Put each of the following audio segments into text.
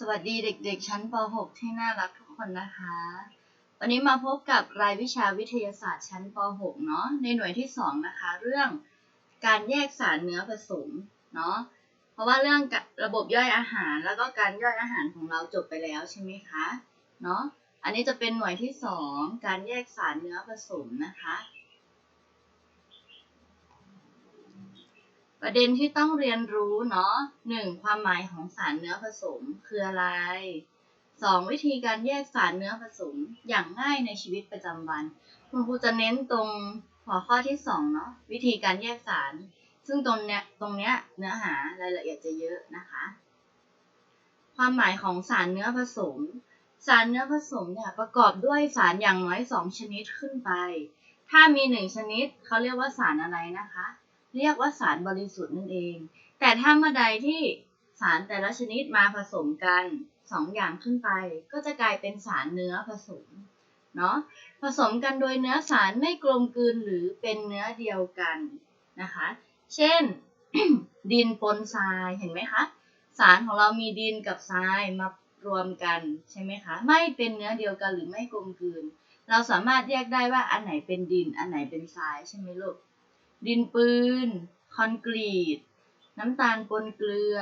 สวัสดีเด็กๆ ชั้นป .6 ที่น่ารักทุกคนนะคะ วันนี้มาพบกับรายวิชาวิทยาศาสตร์ชั้นป .6 เนาะ ในหน่วยที่ 2 นะคะ เรื่องการแยกสารเนื้อผสม เนาะ เพราะว่าเรื่องระบบย่อยอาหารแล้วก็การย่อยอาหารของเราจบไปแล้วใช่ไหมคะ เนาะ อันนี้จะเป็นหน่วยที่ 2 การแยกสารเนื้อผสมนะคะ ประเด็นที่ต้องเรียนรู้เนาะหนึ่งความหมายของสารเนื้อผสมคืออะไรสองวิธีการแยกสารเนื้อผสมอย่างง่ายในชีวิตประจำวัน คุณครูจะเน้นตรงหัวข้อที่สองเนาะวิธีการแยกสาร ซึ่งตรงเนี้ยตรงเนี้ยเนื้อหารายละเอียดจะเยอะนะคะ ความหมายของสารเนื้อผสม สารเนื้อผสมเนี่ยประกอบด้วยสารอย่างน้อยสองชนิดขึ้นไป ถ้ามีหนึ่งชนิดเขาเรียกว่าสารอะไรนะคะ เรียกว่าสารบริสุทธิ์นั่นเอง แต่ถ้าเมื่อใดที่สารแต่ละชนิดมาผสมกันสองอย่างขึ้นไป ก็จะกลายเป็นสารเนื้อผสมเนาะผสมกันโดยเนื้อสารไม่กลมกลืนหรือเป็นเนื้อเดียวกันนะคะ เช่น ดินปนทรายเห็นไหมคะสารของเรามีดินกับทรายมารวมกันใช่ไหมคะไม่เป็นเนื้อเดียวกันหรือไม่กลมกลืน เราสามารถแยกได้ว่าอันไหนเป็นดินอันไหนเป็นทรายใช่ไหมลูก ดินปืน คอนกรีต น้ำตาลปนเกลือ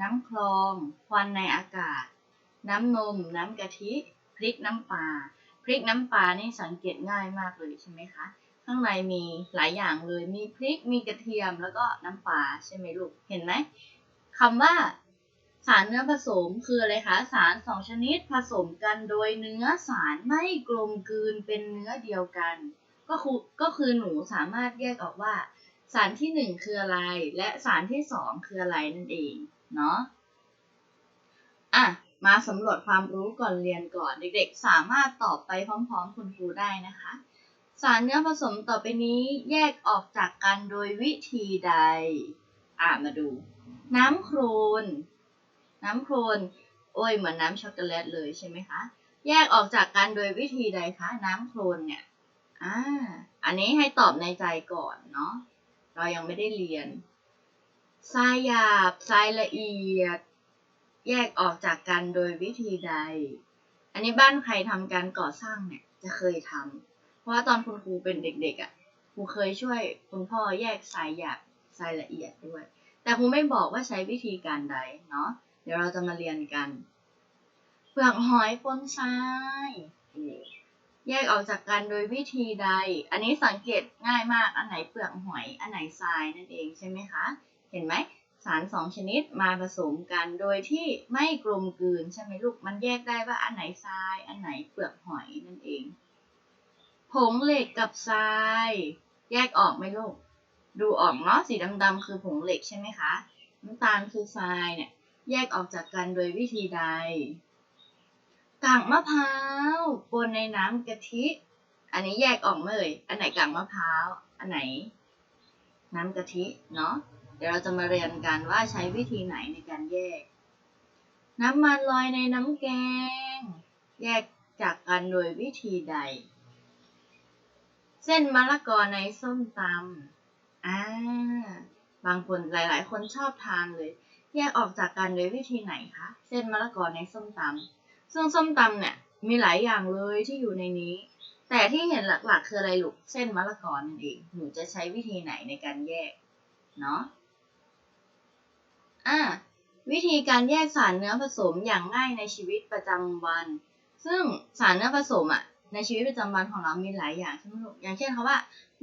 น้ำคลอง ควันในอากาศ น้ำนม น้ำกะทิ พริกน้ำปลา พริกน้ำปลานี่สังเกตง่ายมากเลยใช่ไหมคะ ข้างในมีหลายอย่างเลย มีพริก มีกระเทียม แล้วก็น้ำปลาใช่ไหมลูก เห็นไหมคำว่าสารเนื้อผสมคืออะไรคะ สารสองชนิดผสมกันโดยเนื้อสารไม่กลมกลืนเป็นเนื้อเดียวกัน ก็คือก็คือหนูสามารถแยกออกว่า สารที่หนึ่งคืออะไร และสารที่สองคืออะไรนั่นเองเนาะอะมาสำรวจความรู้ก่อนเรียนก่อนเด็กๆ สามารถตอบไปพร้อม ๆ คุณครูได้นะคะ สารเนื้อผสมต่อไปนี้แยกออกจากกันโดยวิธีใด อะมาดู น้ำโครนน้ำโครนโอ้ยเหมือนน้ำช็อกโกแลตเลยใช่ไหมคะ แยกออกจากกันโดยวิธีใดคะ น้ำโครนเนี่ย อ่า อันนี้ให้ตอบในใจก่อนเนาะ เรายังไม่ได้เรียน ทรายหยาบ ทรายละเอียด แยกออกจากกันโดยวิธีใด อันนี้บ้านใครทำการก่อสร้างเนี่ย จะเคยทำ เพราะว่าตอนคุณครูเป็นเด็กๆอะ่ะ ครูเคยช่วยคุณพ่อแยกทรายหยาบ ทรายละเอียดด้วย แต่ครูไม่บอกว่าใช้วิธีการใดเนาะ เดี๋ยวเราจะมาเรียนกัน เปลือกหอยปนทราย แยกออกจากกันโดยวิธีใด อันนี้สังเกตง่ายมาก อันไหนเปลือกหอย อันไหนทรายนั่นเองใช่ไหมคะ เห็นไหมสารสองชนิดมาผสมกันโดยที่ไม่กลมกลืนใช่ไหมลูก มันแยกได้ว่าอันไหนทราย อันไหนเปลือกหอยนั่นเอง ผงเหล็กกับทราย แยกออกไหมลูก ดูออกเนาะ สีดำๆคือผงเหล็กใช่ไหมคะ น้ำตาลคือทรายเนี่ย แยกออกจากกันโดยวิธีใด กากมะพร้าวปนในน้ำกะทิ อันนี้แยกออกไหมเอ่ยอันไหนกากมะพร้าว อันไหน น้ำกะทิเนาะ เดี๋ยวเราจะมาเรียนกันว่าใช้วิธีไหนในการแยก น้ำมันลอยในน้ำแกง แยกจากกันโดยวิธีใด เส้นมะละกอในส้มตำอ่าบางคนหลาย ๆ คนชอบทานเลย แยกออกจากกันโดยวิธีไหนคะ เส้นมะละกอในส้มตำ ซึ่งส้มตำเนี่ยมีหลายอย่างเลยที่อยู่ในนี้ แต่ที่เห็นหลักๆ คืออะไรลูก เส้นมะละกอนั่นเอง หนูจะใช้วิธีไหนในการแยก เนาะอ่าวิธีการแยกสารเนื้อผสมอย่างง่ายในชีวิตประจำวัน ซึ่งสารเนื้อผสมอะในชีวิตประจำวันของเรามีหลายอย่างใช่ไหมลูก อย่างเช่นคำว่า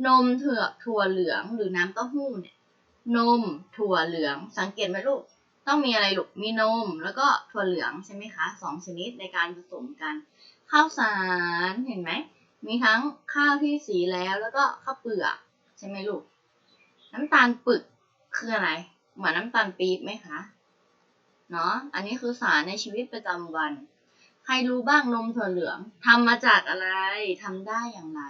นมเถือกถั่วเหลืองหรือน้ำเต้าหู้เนี่ย นมถั่วเหลือง สังเกตไหมลูก ต้องมีอะไรลูกมีนม แล้วก็ถั่วเหลืองใช่ไหมคะสองชนิดในการผสมกัน ข้าวสารเห็นไหม มีทั้งข้าวที่สีแล้วแล้วก็ข้าวเปลือกใช่ไหมลูก น้ำตาลปึกคืออะไร เหมือนน้ำตาลปี๊บไหมคะ เนาะอันนี้คือสารในชีวิตประจำวัน ใครรู้บ้างนมถั่วเหลืองทำมาจากอะไรทำได้อย่างไร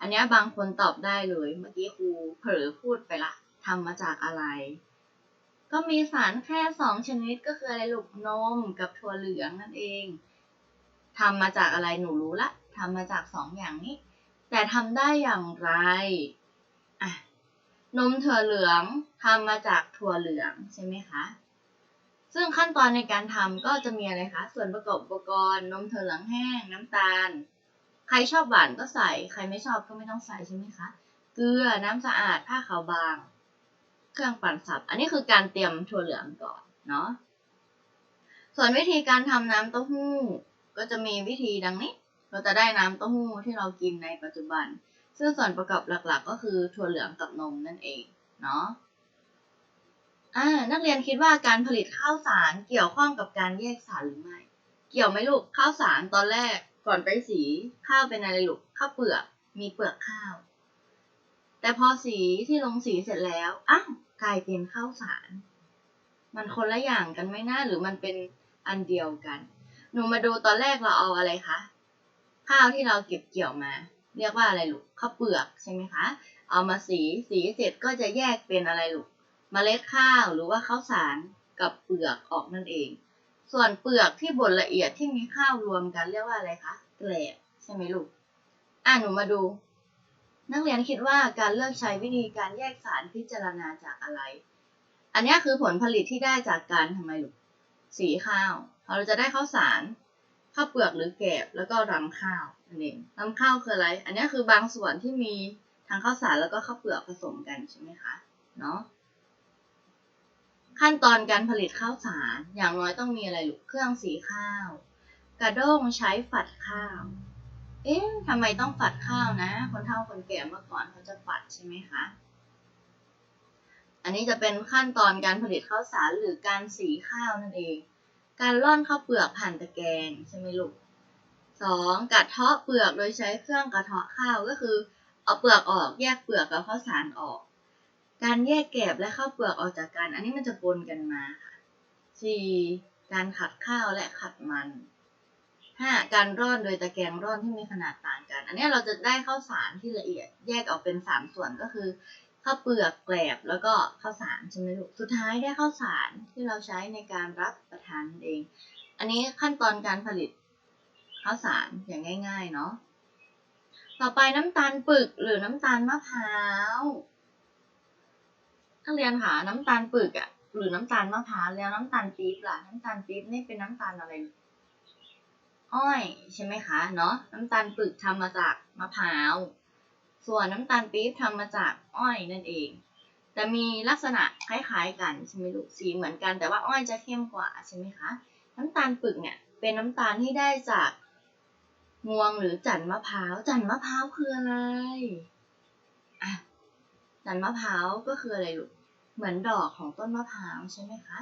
อันนี้บางคนตอบได้เลย เมื่อกี้ครูเผลอพูดไปละทำมาจากอะไร ก็มีสารแค่สองชนิดก็คืออะไรลูกนมกับถั่วเหลืองนั่นเองทำมาจากอะไรหนูรู้ละทำมาจากสองอย่างนี้ แต่ทำได้อย่างไรอะนมถั่วเหลืองทำมาจากถั่วเหลืองใช่ไหมคะซึ่งขั้นตอนในการทำก็จะมีอะไรคะ ส่วนประกอบอุปกรณ์ นมถั่วเหลืองแห้ง น้ำตาล ใครชอบหวานก็ใส่ ใครไม่ชอบก็ไม่ต้องใส่ใช่ไหมคะ เกลือ น้ำสะอาด ผ้าขาวบาง เครื่องปั่นสับ อันนี้คือการเตรียมถั่วเหลืองก่อนเนาะ ส่วนวิธีการทำน้ำเต้าหู้ ก็จะมีวิธีดังนี้ เราจะได้น้ำเต้าหู้ที่เรากินในปัจจุบัน ซึ่งส่วนประกอบหลักๆ ก็คือถั่วเหลืองกับนมนั่นเองเนาะอ่านักเรียนคิดว่าการผลิตข้าวสารเกี่ยวข้องกับการแยกสารหรือไม่ เกี่ยวไหมลูกข้าวสารตอนแรกก่อนไปสีข้าวเป็นอะไรลูกข้าวเปลือกมีเปลือกข้าว แต่พอสีที่ลงสีเสร็จแล้วอ้าว กลายเป็นข้าวสาร มันคนละอย่างกันไหมนะหรือมันเป็นอันเดียวกัน หนูมาดูตอนแรกเราเอาอะไรคะข้าวที่เราเก็บเกี่ยวมา เรียกว่าอะไรลูกข้าวเปลือกใช่ไหมคะ เอามาสีสีเสร็จก็จะแยกเป็นอะไรลูกมเมล็ดข้าวหรือว่าข้าวสารกับเปลือกออกนั่นเอง ส่วนเปลือกที่บดละเอียดที่มีข้าวรวมกันเรียกว่าอะไรคะแกลบใช่ไหมลูกอะหนูมาดู นักเรียนคิดว่าการเลือกใช้วิธีการแยกสารพิจารณาจากอะไร อันนี้คือผลผลิตที่ได้จากการทำไมลูกสีข้าว เราจะได้ข้าวสารข้าวเปลือกหรือแกบแล้วก็รำข้าวนั่นเองรำข้าวคืออะไร อันนี้คือบางส่วนที่มีทั้งข้าวสารแล้วก็ข้าวเปลือกผสมกันใช่ไหมคะเนาะขั้นตอนการผลิตข้าวสารอย่างน้อยต้องมีอะไรลูกเครื่องสีข้าว กระด้งใช้ฝัดข้าว เอ๊ะทำไมต้องฝัดข้าวนะ คนเฒ่าคนแก่เมื่อก่อนเขาจะฝัดใช่ไหมคะ อันนี้จะเป็นขั้นตอนการผลิตข้าวสารหรือการสีข้าวนั่นเอง การร่อนข้าวเปลือกผ่านตะแกรงใช่ไหมลูกสองกระเทาะเปลือกโดยใช้เครื่องกระเทาะข้าวก็คือ เอาเปลือกออกแยกเปลือกกับข้าวสารออก การแยกแกบและข้าวเปลือกออกจากกัน อันนี้มันจะปนกันมาค่ะสี่การขัดข้าวและขัดมัน ห้าการร่อนโดยตะแกรงร่อนที่มีขนาดต่างกัน อันนี้เราจะได้ข้าวสารที่ละเอียดแยกออกเป็นสามส่วนก็คือข้าวเปลือกแกลบแล้วก็ข้าวสารใช่ไหมลูกสุดท้ายได้ข้าวสารที่เราใช้ในการรับประทานนั่นเอง อันนี้ขั้นตอนการผลิตข้าวสารอย่างง่าย ๆ เนาะต่อไปน้ำตาลปึกหรือน้ำตาลมะพร้าวนักเรียนค่ะน้ำตาลปึกอะหรือน้ำตาลมะพร้าวแล้วน้ำตาลปี๊บล่ะน้ำตาลปี๊บนี่เป็นน้ำตาลอะไร อ้อยใช่ไหมคะเนาะน้ำตาลปึกทำมาจากมะพร้าว ส่วนน้ำตาลปี๊บทำมาจากอ้อยนั่นเอง แต่มีลักษณะคล้ายๆกันใช่ไหมลูกสีเหมือนกันแต่ว่าอ้อยจะเข้มกว่าใช่ไหมคะน้ำตาลปึกเนี่ยเป็นน้ำตาลที่ได้จากงวงหรือจันมะพร้าวจันมะพร้าวคืออะไรอะจันมะพร้าวก็คืออะไรลูกเหมือนดอกของต้นมะพร้าวใช่ไหมคะ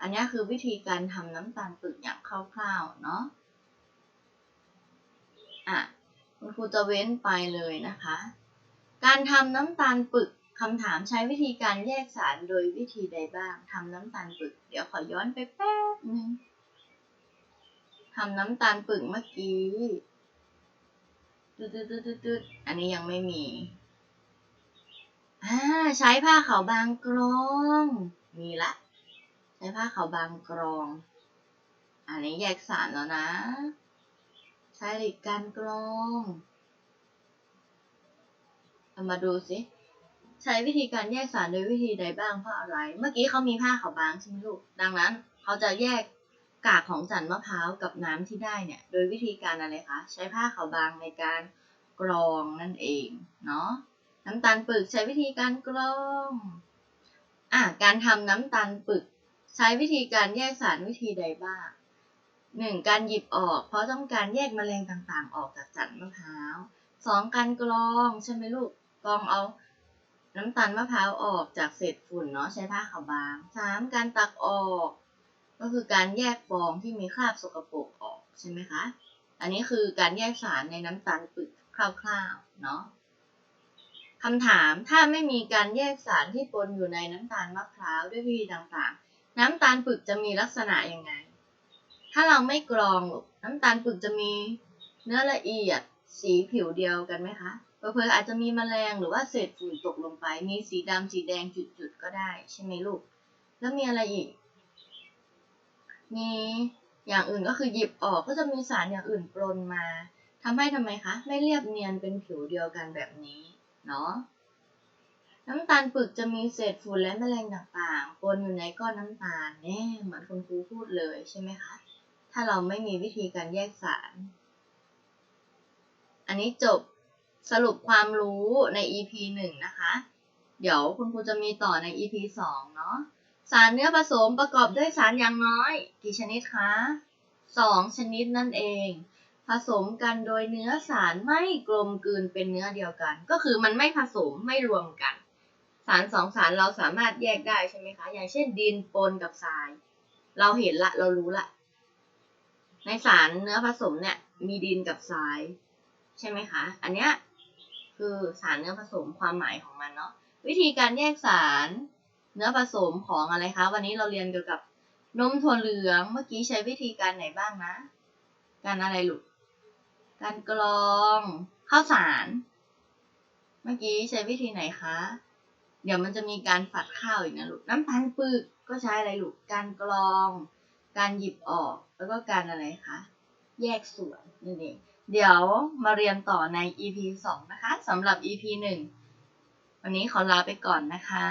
อันนี้คือวิธีการทำน้ำตาลปึกอย่างคร่าวๆเนาะ อะคุณครูจะเว้นไปเลยนะคะ การทำน้ำตาลปึกคำถามใช้วิธีการแยกสารโดยวิธีใดบ้างทำน้ำตาลปึก เดี๋ยวขอย้อนไปแป๊บนึงทำน้ำตาลปึกเมื่อกี้ตืดๆๆๆอันนี้ยังไม่มีอ่าใช้ผ้าขาวบางกรอง มีละ ใช้ผ้าขาวบางกรอง อันนี้แยกสารแล้วนะ ใช้หลีกการกรองเอามาดูสิ ใช้วิธีการแยกสารโดยวิธีใดบ้างเพราะอะไร เมื่อกี้เขามีผ้าขาวบางใช่ไหมลูก ดังนั้นเขาจะแยกกากของจันมะพร้าวกับน้ำที่ได้เนี่ย โดยวิธีการอะไรคะ ใช้ผ้าขาวบางในการกรองนั่นเอง เนาะ น้ำตาลปึกใช้วิธีการกรอง อะ การทำน้ำตาลปึก ใช้วิธีการแยกสารวิธีใดบ้าง หนึ่งการหยิบออก เพราะต้องการแยกแมลงต่างๆ ออกจากจันมะพร้าวสองการกรองใช่ไหมลูกกรองเอาน้ำตาลมะพร้าวออกจากเศษฝุ่นเนาะใช้ผ้าขาวบางสามการตักออก ก็คือการแยกฟองที่มีคราบสกปรกออกใช่ไหมคะ อันนี้คือการแยกสารในน้ำตาลปึกคร่าวๆเนาะคำถามถ้าไม่มีการแยกสารที่ปนอยู่ในน้ำตาลมะพร้าวด้วยวิธีต่างๆ น้ำตาลปึกจะมีลักษณะยังไง ถ้าเราไม่กรองน้ำตาลปึกจะมีเนื้อละเอียดสีผิวเดียวกันไหมคะเผลอๆอาจจะมีแมลงหรือว่าเศษฝุ่นตกลงไป มีสีดำสีแดงจุดๆก็ได้ใช่ไหมลูก แล้วมีอะไรอีก มีอย่างอื่นก็คือหยิบออกก็จะมีสารอย่างอื่นปนมาทำให้ทำไมคะ ไม่เรียบเนียนเป็นผิวเดียวกันแบบนี้เนาะน้ำตาลปึกจะมีเศษฝุ่นและแมลงต่างๆปนอยู่ในก้อนน้ำตาลแน่เหมือนคุณครูพูดเลยใช่ไหมคะ ถ้าเราไม่มีวิธีการแยกสาร อันนี้จบสรุปความรู้ใน EP 1 นะคะ เดี๋ยวคุณครูจะมีต่อใน EP 2 เนาะ สารเนื้อผสมประกอบด้วยสารอย่างน้อย กี่ชนิดคะ 2 ชนิดนั่นเอง ผสมกันโดยเนื้อสารไม่กลมกลืนเป็นเนื้อเดียวกัน ก็คือมันไม่ผสมไม่รวมกัน สารสองสารเราสามารถแยกได้ใช่ไหมคะ อย่างเช่นดินปนกับทราย เราเห็นละเรารู้ละ ในสารเนื้อผสมเนี่ยมีดินกับทราย ใช่ไหมคะ อันเนี้ยคือสารเนื้อผสมความหมายของมันเนาะวิธีการแยกสารเนื้อผสมของอะไรคะ วันนี้เราเรียนเกี่ยวกับนมถั่วเหลืองเมื่อกี้ใช้วิธีการไหนบ้างนะ การอะไรลูกการกรองข้าวสาร เมื่อกี้ใช้วิธีไหนคะ เดี๋ยวมันจะมีการฝัดข้าวอีกนะลูกน้ำตาลปึกก็ใช้อะไรลูกการกรอง การหยิบออก แล้วก็การอะไรคะ แยกส่วนนั่นเอง เดี๋ยวมาเรียนต่อใน EP 2 นะคะสำหรับ EP 1 วันนี้ขอลาไปก่อนนะคะ